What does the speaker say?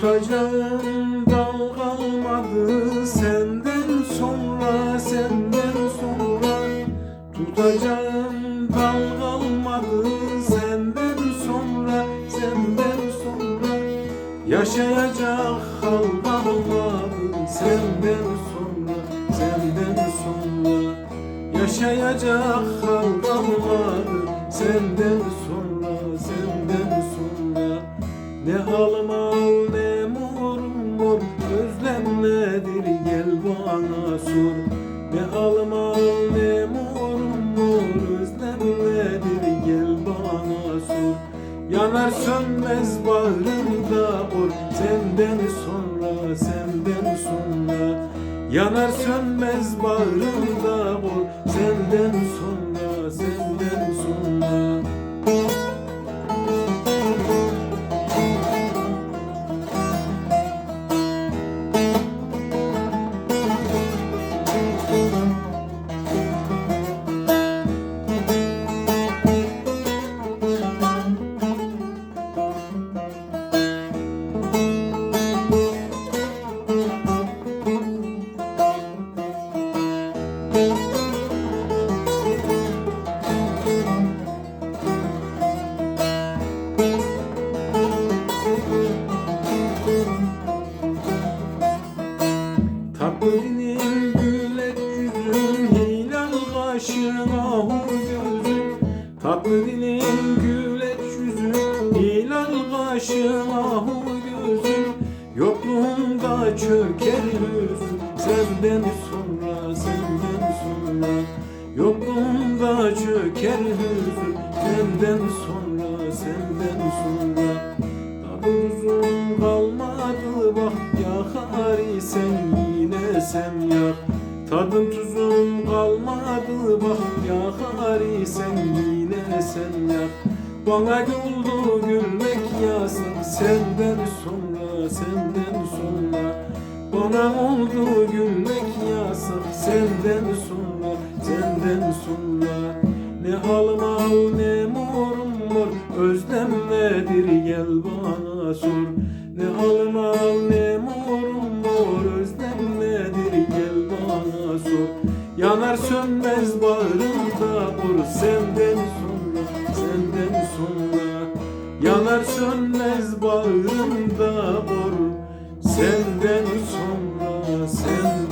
Tutacağımdan kalmadı. Senden sonra senden sonra. Tutacağımdan kalmadı. Senden sonra senden sonra. Yaşayacak hal kalmadı senden sonra senden sonra. Yaşayacak hal kalmadı senden sonra senden sonra. Ne halim al ne nedir gel bana sor. Ne halim al ne morum mor Özlem nedir gel bana sor. Yanar sönmez bağrımda or. Senden sonra senden sonra. Yanar sönmez bağrımda or. Senden sonra Dilim gület yüzün Hilal kaşın ahur gözün Tatlı gület yüzün Hilal kaşın ahur gözün Yokluğunda çöker yüzün Senden sonra Çöker yüzün Senden sonra senden sonra. Tadımızın kalmadı bak yakar isen yine sen yak. Tadım tuzum kalmadı bak yakar isen yine sen yak. Bana güldü gülmek yazık senden sonra senden sonra. Bana oldu gülmek yazık senden sonra senden sonra Ne halim al ne morum mor Özlem nedir gel bana sor. Ne halim al ne morum mor Özlem nedir gel bana sor. Yanar sönmez bağrımda or Senden sonra senden sonra. Yanar sönmez bağrımda or Senden sonra senden